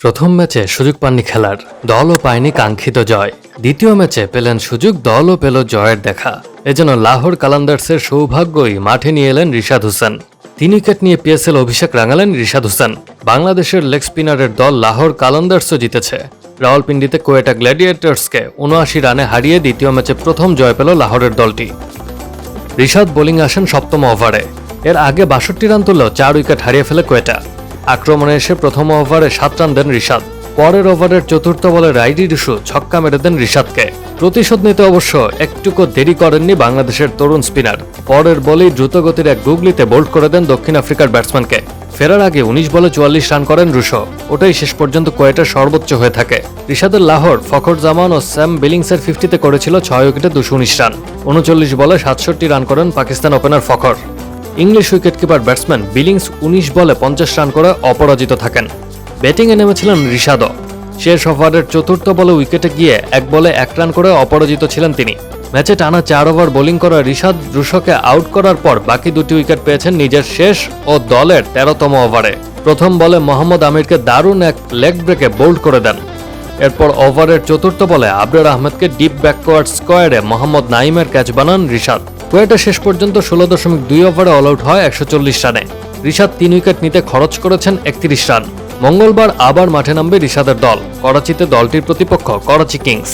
প্রথম ম্যাচে সুযোগ পাননি খেলার, দলও পায়নি কাঙ্ক্ষিত জয়। দ্বিতীয় ম্যাচে পেলেন সুযোগ, দলও পেল জয়ের দেখা। এজন্য লাহোর কালান্দার্সের সৌভাগ্যই মাঠে নিয়ে এলেন রিশাদ হোসেন। তিন উইকেট নিয়ে পিএসএল অভিষেক রাঙালেন রিশাদ হোসেন। বাংলাদেশের লেগ স্পিনারের দল লাহোর কালান্দার্সও জিতেছে। রাওয়ালপিন্ডিতে কোয়েটা গ্ল্যাডিয়েটার্সকে উনআশি রানে হারিয়ে দ্বিতীয় ম্যাচে প্রথম জয় পেল লাহোরের দলটি। ঋষাদ বোলিং আসেন সপ্তম ওভারে। এর আগে বাষট্টি রান তুললেও চার উইকেট হারিয়ে ফেলে কোয়েটা। আক্রমণে এসে প্রথম ওভারে সাত রান দেন ঋষাদ পরের ওভারের চতুর্থ বলে রাইডি ডুসু ছক্কা মেরে দেন ঋষাদকে প্রতিশোধ নিতে অবশ্য একটুকু দেরি করেননি বাংলাদেশের তরুণ স্পিনার। পরের বলেই দ্রুতগতির এক গুগলিতে বোল্ড করে দেন দক্ষিণ আফ্রিকার ব্যাটসম্যানকে। ফেরার আগে উনিশ বলে চুয়াল্লিশ রান করেন রুশো। ওটাই শেষ পর্যন্ত কোয়েটার সর্বোচ্চ হয়ে থাকে। রিশাদের লাহোর, ফখর জামান ও স্যাম বিলিংসের ফিফটিতে করেছিল ছয় উইকেটে দুশো উনিশ রান। উনচল্লিশ বলে সাতষট্টি রান করেন Pakistan opener Fakhar. English wicketkeeper batsman Billings উনিশ বলে পঞ্চাশ রান করে অপরাজিত থাকেন। ব্যাটিংয়ে নেমেছিলেন রিশাদও। শেষ ওভারের চতুর্থ বলে উইকেটে গিয়ে এক বলে এক রান করে অপরাজিত ছিলেন তিনি। ম্যাচে টানা চার ওভার বোলিং করা রিশাদ রুশকে আউট করার পর বাকি দুটি উইকেট পেয়েছেন নিজের শেষ ও দলের তেরোতম ওভারে। প্রথম বলে মোহাম্মদ আমিরকে দারুণ এক লেগ ব্রেকে বোল্ড করে দেন। এরপর ওভারের চতুর্থ বলে আবরার আহমেদকে ডিপ ব্যাকওয়ার্ড স্কোয়ারে মোহাম্মদ নাইমের ক্যাচ বানান রিশাদ। কোয়েটা শেষ পর্যন্ত ষোলো দশমিক দুই ওভারে অল আউট হয় একশো চল্লিশ রানে। রিশাদ তিন উইকেট নিতে খরচ করেছেন একত্রিশ রান। মঙ্গলবার আবার মাঠে নামবে রিশাদের দল। করাচিতে দলটির প্রতিপক্ষ করাচি কিংস।